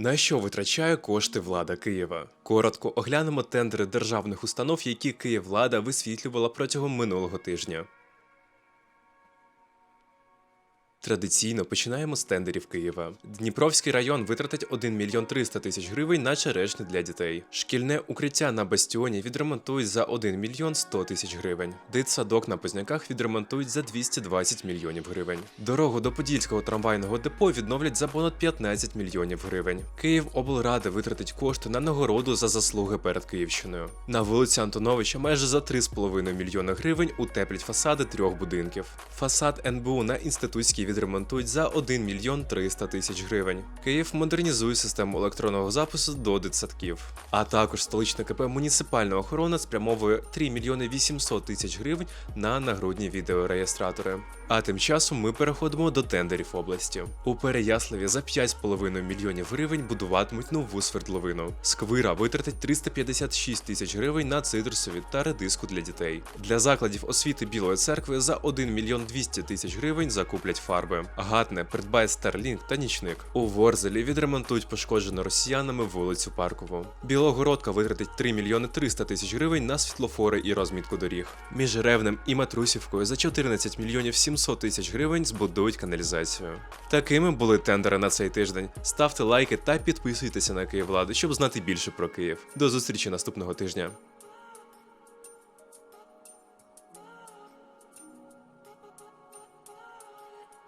На що витрачає кошти влада Києва? Коротко оглянемо тендери державних установ, які Київлада висвітлювала протягом минулого тижня. Традиційно починаємо з тендерів Києва. Дніпровський район витратить 1 мільйон 300 тисяч гривень на черешні для дітей. Шкільне укриття на бастіоні відремонтують за 1 мільйон 100 тисяч гривень. Дитсадок на Позняках відремонтують за 220 мільйонів гривень. Дорогу до Подільського трамвайного депо відновлять за понад 15 мільйонів гривень. Київ облрада витратить кошти на нагороду за заслуги перед Київщиною. На вулиці Антоновича майже за 3,5 мільйона гривень утеплять фасади трьох будинків. Фасад НБУ на інститутській відремонтують за 1 мільйон 300 тисяч гривень. Київ модернізує систему електронного запису до дитсадків. А також столичне КП муніципальна охорона спрямовує 3 мільйони 800 тисяч гривень на нагрудні відеореєстратори. А тим часом ми переходимо до тендерів області. У Переяславі за 5,5 мільйонів гривень будуватимуть нову свердловину. Сквира витратить 356 тисяч гривень на цитрусові та редиску для дітей. Для закладів освіти Білої церкви за 1 мільйон 200 тисяч гривень закуплять фарби. Гатне придбає Starlink та нічник. У Ворзелі відремонтують пошкоджену росіянами вулицю Паркову. Білогородка витратить 3 мільйони 300 тисяч гривень на світлофори і розмітку доріг. Між Ревнем і Матрусівкою за 14 мільйонів 700 тисяч гривень збудують каналізацію. Такими були тендери на цей тиждень. Ставте лайки та підписуйтеся на Київладу, щоб знати більше про Київ. До зустрічі наступного тижня.